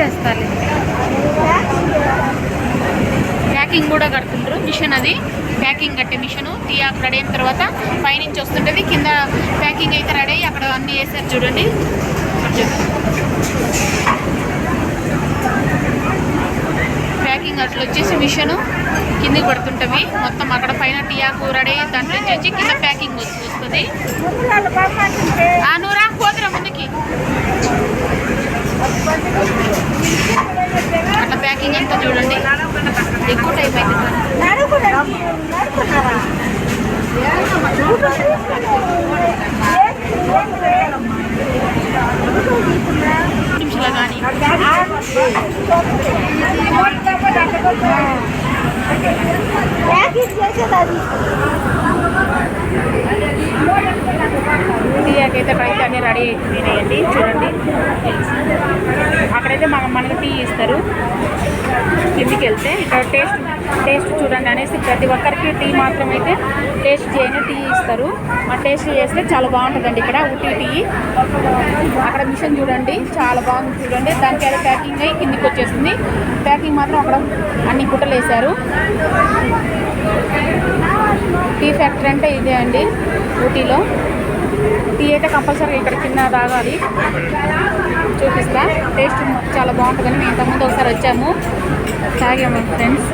చేస్తారు. ప్యాకింగ్ కూడా కడుతుంటారు మిషన్ అది. ప్యాకింగ్ కట్టే మిషన్ టీ ఆకు రెడీ అయిన తర్వాత పైనుంచి వస్తుంటుంది. కింద ప్యాకింగ్ అయితే రెడీ అయ్యి అక్కడ అన్నీ వేసారు చూడండి. ప్యాకింగ్ అట్లా వచ్చేసి మిషన్ కిందికి పడుతుంటుంది. మొత్తం అక్కడ పైన టీ ఆకు రెడీ అయ్యి దాంట్లో నుంచి వచ్చి కింద ప్యాకింగ్ వస్తుంది ఆ నూరా పోదురా ముందుకి అట్లా అంతా చూడండి. ఎక్కువ టైం అయింది నిమిషాలు కానీ. అన్నీ రెడీ అయిపోయినాయండి. చూడండి. అయితే మన మనకి టీ ఇస్తారు. కిందికి వెళ్తే ఇక్కడ టేస్ట్ టేస్ట్ చూడండి అనేసి ప్రతి ఒక్కరికి టీ మాత్రం అయితే టేస్ట్ చేయని టీ ఇస్తారు. ఆ టేస్ట్ చేస్తే చాలా బాగుంటుందండి ఇక్కడ ఊటీ టీ అక్కడ మిషన్ చూడండి చాలా బాగుంది చూడండి. దానికి అది ప్యాకింగ్ అయ్యి కిందికి వచ్చేసింది. ప్యాకింగ్ మాత్రం అక్కడ అన్ని గుట్టలు వేశారు. టీ ఫ్యాక్టరీ అంటే ఇదే అండి ఊటీలో. టీ అయితే కంపల్సరీ ఇక్కడ కింద తాగాలి. చూపిస్తా. టేస్ట్ చాలా బాగుంటుందని మేము ఇంతకుముందు ఒకసారి వచ్చాము. తాగాము ఫ్రెండ్స్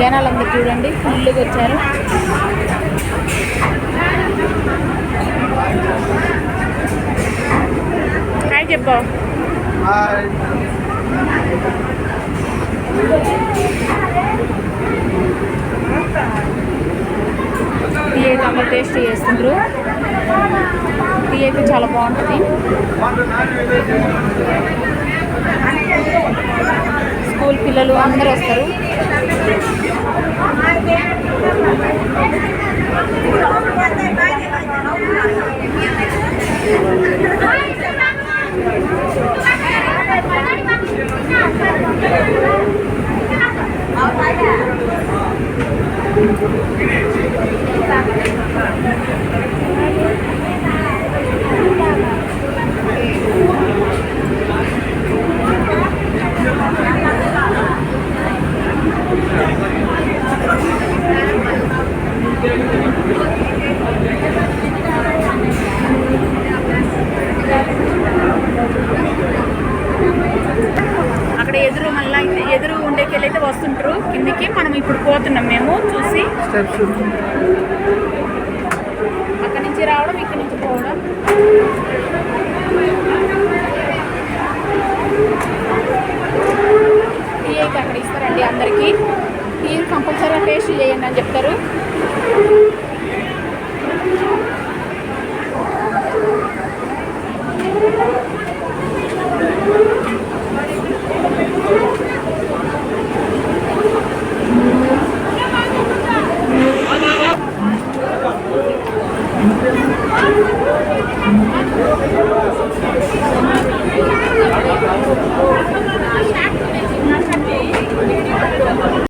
జనాలందరూ చూడండి ఫుల్గా వచ్చారు. హాయ్ చెప్పు. టీ అయితే అందరూ టేస్ట్ చేస్తుండ్రు. టీ అయితే చాలా బాగుంటుంది. స్కూల్ పిల్లలు అందరూ వస్తారు. Thank you. అయితే వస్తుంటారు. కిందికి మనం ఇప్పుడు పోతున్నాం మేము చూసి. అక్కడి నుంచి రావడం ఇక్కడి నుంచి పోవడం. టీ అయితే అక్కడ ఇస్తారండి అందరికీ. టీ కంపల్సరీగా టేస్ట్ చేయండి అని చెప్తారు.